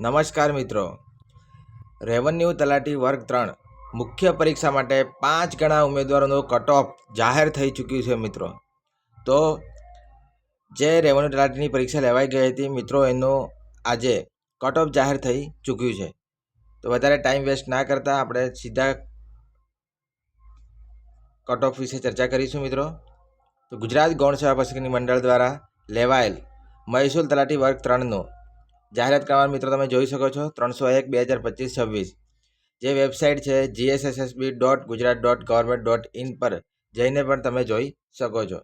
નમસ્કાર મિત્રો. રેવન્યુ તલાટી વર્ગ ત્રણ. મુખ્ય પરીક્ષા માટે પાંચ ગણા ઉમેદવારોનું કટ જાહેર થઈ ચૂક્યું છે મિત્રો. તો જે રેવન્યુ તલાટીની પરીક્ષા લેવાઈ ગઈ હતી, મિત્રો, એનું આજે કટ જાહેર થઈ ચૂક્યું છે. તો વધારે ટાઈમ વેસ્ટ ના કરતા આપણે સીધા કટ વિશે ચર્ચા કરીશું મિત્રો. તો ગુજરાત ગૌણ સેવા પસંદગી મંડળ દ્વારા લેવાયેલ મહેસૂલ તલાટી વર્ગ ત્રણનું જાહેરાત કરવા મિત્રો તમે જોઈ શકો છો ત્રણસો એક બે હજાર પચીસ છવ્વીસ. જે વેબસાઇટ છે GSSSB dot Gujarat dot government dot in પર જઈને પણ તમે જોઈ શકો છો.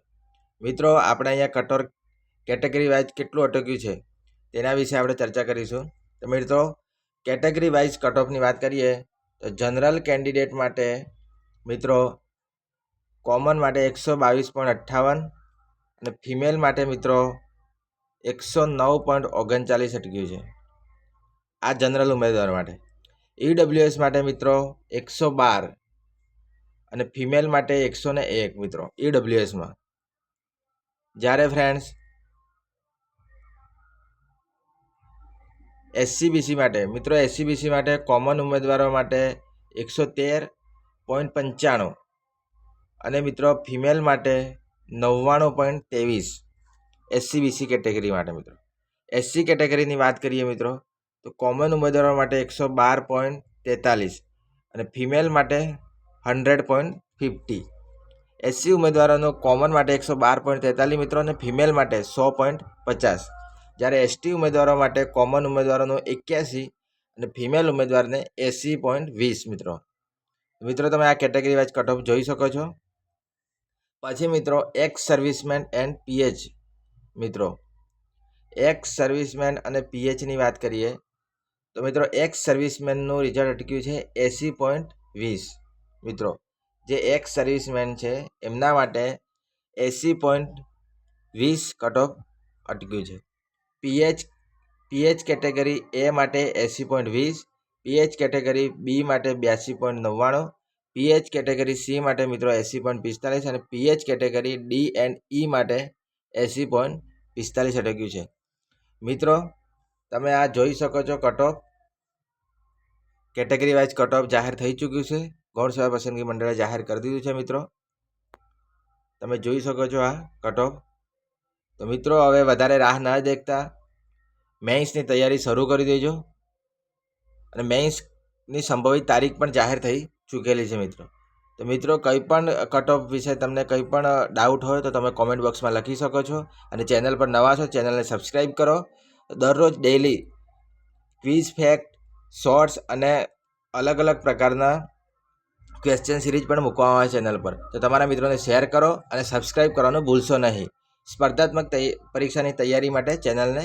મિત્રો, આપણે અહીંયા કટોર કેટેગરી વાઇઝ કેટલું અટક્યું છે તેના વિશે આપણે ચર્ચા કરીશું. તો મિત્રો, કેટેગરી વાઇઝ કટ વાત કરીએ તો જનરલ કેન્ડિડેટ માટે મિત્રો કોમન માટે એકસો બાવીસ પોઈન્ટ અઠ્ઠાવન અને ફિમેલ માટે મિત્રો એકસો નવ પોઈન્ટ ઓગણચાલીસ અટક્યું છે. આ જનરલ ઉમેદવાર માટે. ઈડબ્લ્યુએસ માટે મિત્રો એકસો બાર અને ફિમેલ માટે એકસો ને એક મિત્રો ઈડબ્લ્યુએસમાં જ્યારે ફ્રેન્ડ્સ એસસીબીસી માટે, મિત્રો એસસીબીસી માટે કોમન ઉમેદવારો માટે એકસો તેર પોઈન્ટ પંચાણું અને મિત્રો ફિમેલ માટે નવ્વાણું પોઈન્ટ ત્રેવીસ એસસીબીસી કેટેગરી માટે મિત્રો. એસસી કેટેગરીની વાત કરીએ મિત્રો, તો કોમન ઉમેદવારો માટે એકસો બાર પોઈન્ટ તેતાલીસ અને ફિમેલ માટે હંડ્રેડ પોઈન્ટ ફિફ્ટી એસસી ઉમેદવારોનો કોમન માટે એકસો બાર પોઈન્ટ તેતાલીસ મિત્રો અને ફિમેલ માટે સો પોઈન્ટ પચાસ. જ્યારે એસટી ઉમેદવારો માટે કોમન ઉમેદવારોનો એક્યાસી અને ફિમેલ ઉમેદવારને એસી પોઈન્ટ વીસ મિત્રો. મિત્રો, તમે આ કેટેગરી વાઇઝ કટઓફ જોઈ શકો છો. પછી મિત્રો એક્સ સર્વિસમેન એન્ડ પીએચ મિત્રો એક્સ સર્વિસમેન અને પીએચની વાત કરીએ, તો મિત્રો એક્સ સર્વિસમેનનું રિઝલ્ટ અટક્યું છે એંસી પોઈન્ટ વીસ. મિત્રો, જે એક્સ સર્વિસમેન છે, એમના માટે એંસી પોઈન્ટ વીસ કટ ઓફ અટક્યું છે. પીએચ પીએચ કેટેગરી એ માટે એંસી પોઈન્ટ વીસ પીએચ કેટેગરી બી માટે બ્યાસી પોઈન્ટ નવ્વાણું પીએચ કેટેગરી સી માટે મિત્રો એંસી પોઈન્ટ પિસ્તાલીસ અને PH category D and E માટે એંસી પોઈન્ટ પિસ્તાલીસ અટક્યું છે. મિત્રો, તમે આ જોઈ શકો છો કટઓફ કેટેગરી વાઇઝ કટઓફ જાહેર થઈ ચૂક્યું છે. ગૌણ સેવા પસંદગી મંડળે જાહેર કરી દીધું છે, મિત્રો. તમે જોઈ શકો છો આ કટઓફ તો મિત્રો, હવે વધારે રાહ ન દેખતા મેન્સની તૈયારી શરૂ કરી દેજો. અને મેન્સની સંભવિત તારીખ પણ જાહેર થઈ ચૂકેલી છે, મિત્રો. તો મિત્રો, કંઈ પણ કટ ઓફ વિશે તમને કંઈ પણ ડાઉટ હોય તો તમે કોમેન્ટ બોક્સમાં લખી શકો છો અને ચેનલ પર નવા છો ચેનલને સબસ્ક્રાઈબ કરો. દરરોજ ડેલી ક્વિઝ ફેક્ટ શોર્ટ્સ અને અલગ અલગ પ્રકારના ક્વેશ્ચન સિરીઝ પણ મૂકવામાં આવે ચેનલ પર. તો તમારા મિત્રોને શેર કરો અને સબસ્ક્રાઈબ કરવાનું ભૂલશો નહીં. સ્પર્ધાત્મક પરીક્ષાની તૈયારી માટે ચેનલને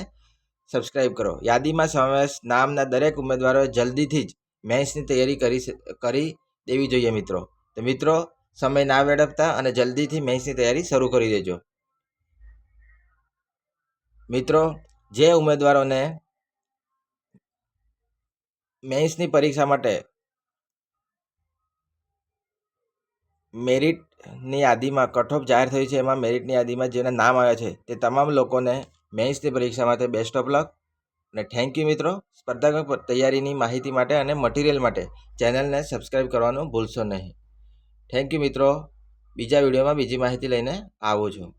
સબસ્ક્રાઈબ કરો. યાદીમાં સમાવેશ નામના દરેક ઉમેદવારોએ જલ્દીથી જ મેન્સની તૈયારી કરી કરી દેવી જોઈએ મિત્રો. તો મિત્રો, સમય ના વેડફતા અને જલ્દીથી મેચની તૈયારી શરૂ કરી દેજો. મિત્રો, જે ઉમેદવારોને મેન્સની પરીક્ષા માટે મેરિટની યાદીમાં કટઓફ જાહેર થયું છે, એમાં મેરિટની યાદીમાં જેના નામ આવ્યા છે, તે તમામ લોકોને મેન્સની પરીક્ષા માટે બેસ્ટ ઓફ લક અને થેન્ક યુ મિત્રો, સ્પર્ધાત્મક તૈયારીની માહિતી માટે અને મટીરિયલ માટે ચેનલને સબસ્ક્રાઈબ કરવાનું ભૂલશો નહીં. થેન્ક યુ મિત્રો. બીજા વિડીયોમાં બીજી માહિતી લઈને આવું છું.